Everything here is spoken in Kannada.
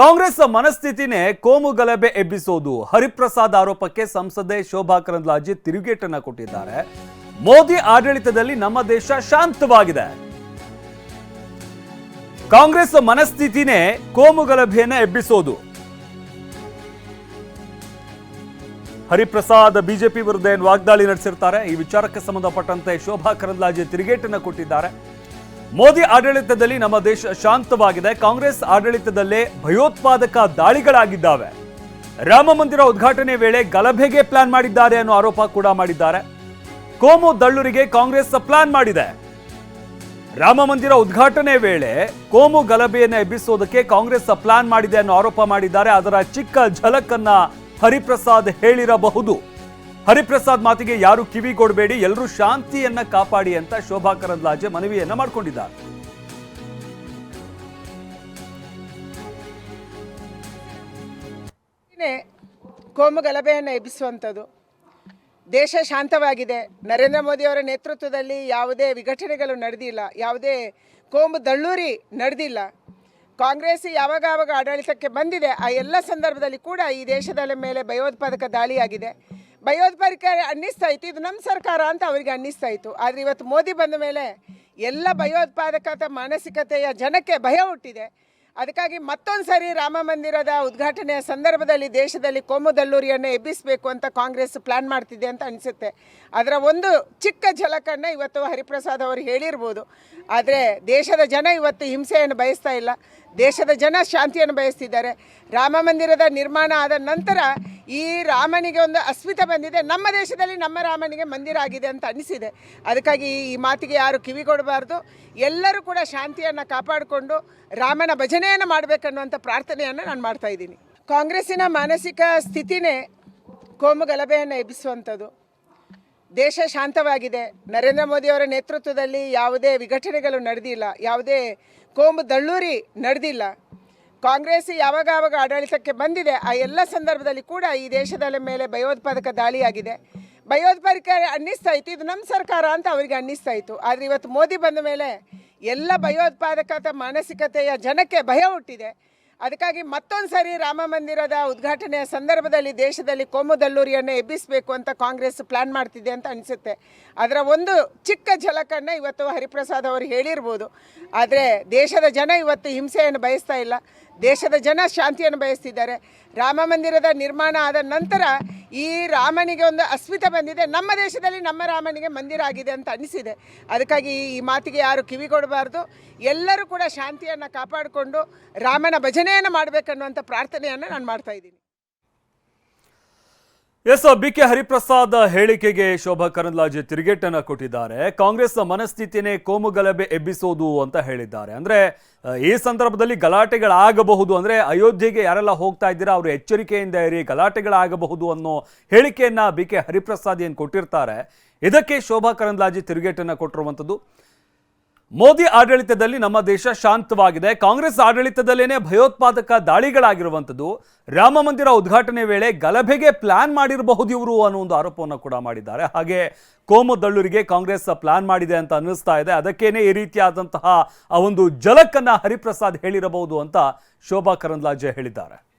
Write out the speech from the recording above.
ಕಾಂಗ್ರೆಸ್ ಮನಸ್ಥಿತಿನೇ ಕೋಮು ಗಲಭೆ ಎಬ್ಬಿಸೋದು. ಹರಿಪ್ರಸಾದ್ ಆರೋಪಕ್ಕೆ ಸಂಸದೆ ಶೋಭಾ ಕರಂದ್ಲಾಜೆ ತಿರುಗೇಟನ್ನ ಕೊಟ್ಟಿದ್ದಾರೆ. ಮೋದಿ ಆಡಳಿತದಲ್ಲಿ ನಮ್ಮ ದೇಶ ಶಾಂತವಾಗಿದೆ. ಕಾಂಗ್ರೆಸ್ ಮನಸ್ಥಿತಿನೇ ಕೋಮು ಗಲಭೆಯನ್ನ ಎಬ್ಬಿಸೋದು. ಹರಿಪ್ರಸಾದ್ ಬಿಜೆಪಿ ವಿರುದ್ಧ ಏನು ವಾಗ್ದಾಳಿ ನಡೆಸಿರ್ತಾರೆ? ಈ ವಿಚಾರಕ್ಕೆ ಸಂಬಂಧಪಟ್ಟಂತೆ ಶೋಭಾ ಕರಂದ್ಲಾಜೆ ತಿರುಗೇಟನ್ನ ಕೊಟ್ಟಿದ್ದಾರೆ. ಮೋದಿ ಆಡಳಿತದಲ್ಲಿ ನಮ್ಮ ದೇಶ ಶಾಂತವಾಗಿದೆ. ಕಾಂಗ್ರೆಸ್ ಆಡಳಿತದಲ್ಲೇ ಭಯೋತ್ಪಾದಕ ದಾಳಿಗಳಾಗಿದ್ದಾವೆ. ರಾಮ ಮಂದಿರ ಉದ್ಘಾಟನೆ ವೇಳೆ ಗಲಭೆಗೆ ಪ್ಲಾನ್ ಮಾಡಿದ್ದಾರೆ ಅನ್ನೋ ಆರೋಪ ಕೂಡ ಮಾಡಿದ್ದಾರೆ. ಕೋಮು ದಳ್ಳುರಿಗೆ ಕಾಂಗ್ರೆಸ್ ಪ್ಲಾನ್ ಮಾಡಿದೆ. ರಾಮ ಮಂದಿರ ಉದ್ಘಾಟನೆ ವೇಳೆ ಕೋಮು ಗಲಭೆಯನ್ನು ಎಬ್ಬಿಸೋದಕ್ಕೆ ಕಾಂಗ್ರೆಸ್ ಪ್ಲಾನ್ ಮಾಡಿದೆ ಅನ್ನೋ ಆರೋಪ ಮಾಡಿದ್ದಾರೆ. ಅದರ ಚಿಕ್ಕ ಝಲಕನ್ನ ಹರಿಪ್ರಸಾದ್ ಹೇಳಿರಬಹುದು. ಹರಿಪ್ರಸಾದ್ ಮಾತಿಗೆ ಯಾರು ಕಿವಿ ಕೊಡಬೇಡಿ ಎಲ್ಲರೂ ಶಾಂತಿಯನ್ನ ಕಾಪಾಡಿ ಅಂತ ಶೋಭಾ ಕರಂದ್ಲಾಜೆ ಮನವಿಯನ್ನ ಮಾಡಿಕೊಂಡಿದ್ದಾರೆ. ಕೋಮು ಗಲಭೆಯನ್ನು ಎಬ್ಬಿಸುವಂಥದ್ದು. ದೇಶ ಶಾಂತವಾಗಿದೆ. ನರೇಂದ್ರ ಮೋದಿಯವರ ನೇತೃತ್ವದಲ್ಲಿ ಯಾವುದೇ ವಿಘಟನೆಗಳು ನಡೆದಿಲ್ಲ, ಯಾವುದೇ ಕೋಮು ದಳ್ಳೂರಿ ನಡೆದಿಲ್ಲ. ಕಾಂಗ್ರೆಸ್ ಯಾವಾಗ ಆವಾಗ ಆಡಳಿತಕ್ಕೆ ಬಂದಿದೆ, ಆ ಎಲ್ಲ ಸಂದರ್ಭದಲ್ಲಿ ಕೂಡ ಈ ದೇಶದ ಮೇಲೆ ಭಯೋತ್ಪಾದಕ ದಾಳಿಯಾಗಿದೆ. ಭಯೋತ್ಪಾದಕ ಅನ್ನಿಸ್ತಾ ಇತ್ತು ಇದು ನಮ್ಮ ಸರ್ಕಾರ ಅಂತ ಅವರಿಗೆ ಅನ್ನಿಸ್ತಾ ಇತ್ತು ಆದರೆ ಇವತ್ತು ಮೋದಿ ಬಂದ ಮೇಲೆ ಎಲ್ಲ ಭಯೋತ್ಪಾದಕತ, ಮಾನಸಿಕತೆಯ ಜನಕ್ಕೆ ಭಯ ಹುಟ್ಟಿದೆ. ಅದಕ್ಕಾಗಿ ಮತ್ತೊಂದು ಸರಿ ರಾಮ ಮಂದಿರದ ಉದ್ಘಾಟನೆಯ ಸಂದರ್ಭದಲ್ಲಿ ದೇಶದಲ್ಲಿ ಕೋಮುದಲ್ಲೂರಿಯನ್ನು ಎಬ್ಬಿಸಬೇಕು ಅಂತ ಕಾಂಗ್ರೆಸ್ ಪ್ಲಾನ್ ಮಾಡ್ತಿದೆ ಅಂತ ಅನಿಸುತ್ತೆ. ಅದರ ಒಂದು ಚಿಕ್ಕ ಝಲಕನ್ನು ಇವತ್ತು ಹರಿಪ್ರಸಾದ್ ಅವರು ಹೇಳಿರ್ಬೋದು. ಆದರೆ ದೇಶದ ಜನ ಇವತ್ತು ಹಿಂಸೆಯನ್ನು ಬಯಸ್ತಾ ಇಲ್ಲ. ದೇಶದ ಜನ ಶಾಂತಿಯನ್ನು ಬಯಸ್ತಿದ್ದಾರೆ. ರಾಮ ಮಂದಿರದ ನಿರ್ಮಾಣ ಆದ ನಂತರ ಈ ರಾಮನಿಗೆ ಒಂದು ಅಸ್ಮಿತೆ ಬಂದಿದೆ. ನಮ್ಮ ದೇಶದಲ್ಲಿ ನಮ್ಮ ರಾಮನಿಗೆ ಮಂದಿರ ಆಗಿದೆ ಅಂತ ಅನಿಸಿದೆ. ಅದಕ್ಕಾಗಿ ಈ ಮಾತಿಗೆ ಯಾರು ಕಿವಿ ಕೊಡಬಾರ್ದು. ಎಲ್ಲರೂ ಕೂಡ ಶಾಂತಿಯನ್ನು ಕಾಪಾಡಿಕೊಂಡು ರಾಮನ ಭಜನೆಯನ್ನು ಮಾಡಬೇಕನ್ನುವಂಥ ಪ್ರಾರ್ಥನೆಯನ್ನು ನಾನು ಮಾಡ್ತಾ ಇದ್ದೀನಿ. ಕಾಂಗ್ರೆಸ್ಸಿನ ಮಾನಸಿಕ ಸ್ಥಿತಿನೇ ಕೋಮು ಗಲಭೆಯನ್ನು ಎಬ್ಬಿಸುವಂಥದ್ದು. ದೇಶ ಶಾಂತವಾಗಿದೆ. ನರೇಂದ್ರ ಮೋದಿಯವರ ನೇತೃತ್ವದಲ್ಲಿ ಯಾವುದೇ ವಿಘಟನೆಗಳು ನಡೆದಿಲ್ಲ. ಯಾವುದೇ ಕೋಮು ದಳ್ಳೂರಿ ನಡೆದಿಲ್ಲ. ಕಾಂಗ್ರೆಸ್ ಯಾವಾಗ ಯಾವಾಗ ಆಡಳಿತಕ್ಕೆ ಬಂದಿದೆ, ಆ ಎಲ್ಲ ಸಂದರ್ಭದಲ್ಲಿ ಕೂಡ ಈ ದೇಶದ ಮೇಲೆ ಭಯೋತ್ಪಾದಕ ದಾಳಿಯಾಗಿದೆ. ಭಯೋತ್ಪಾದಕ ಅನ್ನಿಸ್ತಾ ಇತ್ತು, ಇದು ನಮ್ಮ ಸರ್ಕಾರ ಅಂತ ಅವರಿಗೆ ಅನ್ನಿಸ್ತಾ ಇತ್ತು. ಆದರೆ ಇವತ್ತು ಮೋದಿ ಬಂದ ಮೇಲೆ ಎಲ್ಲ ಭಯೋತ್ಪಾದಕ ಮಾನಸಿಕತೆಯ ಜನಕ್ಕೆ ಭಯ ಹುಟ್ಟಿದೆ. ಅದಕ್ಕಾಗಿ ಮತ್ತೊಂದು ಸಾರಿ ರಾಮ ಮಂದಿರದ ಉದ್ಘಾಟನೆಯ ಸಂದರ್ಭದಲ್ಲಿ ದೇಶದಲ್ಲಿ ಕೋಮುದಲ್ಲೂರಿಯನ್ನು ಎಬ್ಬಿಸಬೇಕು ಅಂತ ಕಾಂಗ್ರೆಸ್ ಪ್ಲಾನ್ ಮಾಡ್ತಿದೆ ಅಂತ ಅನಿಸುತ್ತೆ. ಅದರ ಒಂದು ಚಿಕ್ಕ ಝಲಕನ್ನು ಇವತ್ತು ಹರಿಪ್ರಸಾದ್ ಅವರು ಹೇಳಿರ್ಬೋದು. ಆದರೆ ದೇಶದ ಜನ ಇವತ್ತು ಹಿಂಸೆಯನ್ನು ಬಯಸ್ತಾ ಇಲ್ಲ. ದೇಶದ ಜನ ಶಾಂತಿಯನ್ನು ಬಯಸ್ತಿದ್ದಾರೆ. ರಾಮ ಮಂದಿರದ ನಿರ್ಮಾಣ ಆದ ನಂತರ ಈ ರಾಮನಿಗೆ ಒಂದು ಅಸ್ಮಿತೆ ಬಂದಿದೆ. ನಮ್ಮ ದೇಶದಲ್ಲಿ ನಮ್ಮ ರಾಮನಿಗೆ ಮಂದಿರ ಆಗಿದೆ ಅಂತ ಅನಿಸಿದೆ. ಅದಕ್ಕಾಗಿ ಈ ಮಾತಿಗೆ ಯಾರು ಕಿವಿ ಕೊಡಬಾರ್ದು. ಎಲ್ಲರೂ ಕೂಡ ಶಾಂತಿಯನ್ನು ಕಾಪಾಡಿಕೊಂಡು ರಾಮನ ಭಜನೆಯನ್ನು ಮಾಡಬೇಕನ್ನುವಂಥ ಪ್ರಾರ್ಥನೆಯನ್ನು ನಾನು ಮಾಡ್ತಾ ಇದ್ದೀನಿ. ಎಸ್ ಬಿ ಕೆ ಹರಿಪ್ರಸಾದ್ ಹೇಳಿಕೆಗೆ ಶೋಭಾ ಕರಂದ್ಲಾಜೆ ತಿರುಗೇಟನ್ನು ಕೊಟ್ಟಿದ್ದಾರೆ. ಕಾಂಗ್ರೆಸ್ ಮನಸ್ಥಿತಿನೇ ಕೋಮು ಗಲಭೆ ಎಬ್ಬಿಸೋದು ಅಂತ ಹೇಳಿದ್ದಾರೆ. ಅಂದ್ರೆ ಈ ಸಂದರ್ಭದಲ್ಲಿ ಗಲಾಟೆಗಳಾಗಬಹುದು ಅಂದ್ರೆ ಅಯೋಧ್ಯೆಗೆ ಯಾರೆಲ್ಲ ಹೋಗ್ತಾ ಇದ್ದೀರಾ ಅವರು ಎಚ್ಚರಿಕೆಯಿಂದ ಇರಿ, ಗಲಾಟೆಗಳಾಗಬಹುದು ಅನ್ನೋ ಹೇಳಿಕೆಯನ್ನ ಬಿ ಕೆ ಹರಿಪ್ರಸಾದ್ ಏನು ಕೊಟ್ಟಿರ್ತಾರೆ. ಇದಕ್ಕೆ ಶೋಭಾ ಕರಂದ್ಲಾಜೆ ತಿರುಗೇಟನ್ನು ಕೊಟ್ಟಿರುವಂಥದ್ದು. ಮೋದಿ ಆಡಳಿತದಲ್ಲಿ ನಮ್ಮ ದೇಶ ಶಾಂತವಾಗಿದೆ. ಕಾಂಗ್ರೆಸ್ ಆಡಳಿತದಲ್ಲೇನೆ ಭಯೋತ್ಪಾದಕ ದಾಳಿಗಳಾಗಿರುವಂಥದ್ದು. ರಾಮ ಮಂದಿರ ಉದ್ಘಾಟನೆ ವೇಳೆ ಗಲಭೆಗೆ ಪ್ಲಾನ್ ಮಾಡಿರಬಹುದು ಇವರು ಅನ್ನೋ ಒಂದು ಆರೋಪವನ್ನು ಕೂಡ ಮಾಡಿದ್ದಾರೆ. ಹಾಗೆ ಕೋಮು ದಳ್ಳೂರಿಗೆ ಕಾಂಗ್ರೆಸ್ ಪ್ಲಾನ್ ಮಾಡಿದೆ ಅಂತ ಅನ್ನಿಸ್ತಾ ಇದೆ. ಅದಕ್ಕೇನೆ ಈ ರೀತಿಯಾದಂತಹ ಆ ಒಂದು ಜಲಕ್ಕನ್ನು ಹರಿಪ್ರಸಾದ್ ಹೇಳಿರಬಹುದು ಅಂತ ಶೋಭಾ ಕರಂದ್ಲಾಜೆ ಹೇಳಿದ್ದಾರೆ.